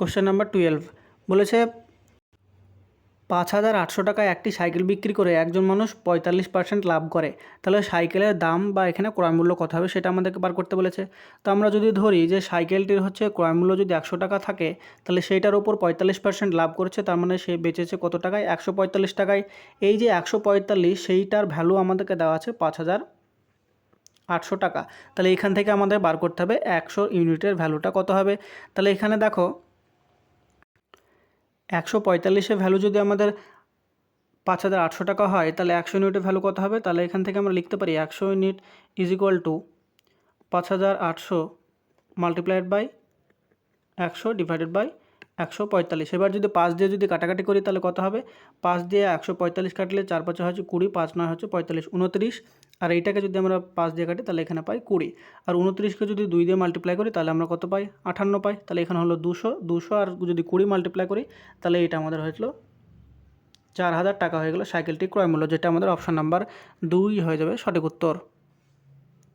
Question number twelve বলেছে, পাঁচ হাজার আটশো টাকায় একটি সাইকেল বিক্রি করে একজন মানুষ পঁয়তাল্লিশ পার্সেন্ট লাভ করে, তাহলে সাইকেলের দাম বা এখানে ক্রয় মূল্য কত হবে সেটা আমাদেরকে বার করতে বলেছে। তো আমরা যদি ধরি যে সাইকেলটির হচ্ছে ক্রয় মূল্য যদি একশো টাকা থাকে, তাহলে সেইটার ওপর পঁয়তাল্লিশ পার্সেন্ট লাভ করেছে, তার মানে সে বেচেছে কত টাকায়? একশো পঁয়তাল্লিশ টাকায়। এই যে একশো পঁয়তাল্লিশ, সেইটার ভ্যালু আমাদেরকে দেওয়া আছে পাঁচ হাজার আটশো টাকা। তাহলে এখান থেকে আমাদের বার করতে হবে একশো ইউনিটের ভ্যালুটা কত হবে? তাহলে এখানে দেখো একশো পঁয়তাল্লিশের ভ্যালু যদি আমাদের পাঁচ হাজার আটশো টাকা হয়, তাহলে একশো ইউনিটের ভ্যালু কত হবে? তাহলে এখান থেকে আমরা লিখতে পারি একশো ইউনিট ইজ ইকুয়াল টু পাঁচ হাজার আটশো মাল্টিপ্লাইড বাই একশো ডিভাইডেড বাই একশো পঁয়তাল্লিশ। এবার যদি পাঁচ দিয়ে যদি কাটাকাটি করি, তাহলে কত হবে? পাঁচ দিয়ে একশো পঁয়তাল্লিশ কাটলে চার পাঁচ হচ্ছে কুড়ি, পাঁচ নয় হচ্ছে পঁয়তাল্লিশ। উনত্রিশ। আর এইটাকে যদি আমরা পাঁচ দিয়ে কাটি, তাহলে এখানে পাই কুড়ি। আর উনত্রিশকে যদি দুই দিয়ে মাল্টিপ্লাই করি, তাহলে আমরা কত পাই? আঠান্ন পাই। তাহলে এখানে হলো দুশো। দুশো আর যদি কুড়ি মাল্টিপ্লাই করি, তাহলে এটা আমাদের হয়েছিল চার হাজার টাকা হয়ে গেলো সাইকেলটি ক্রয় মূল্য যেটা আমাদের অপশান নাম্বার দুই হয়ে যাবে সঠিক উত্তর।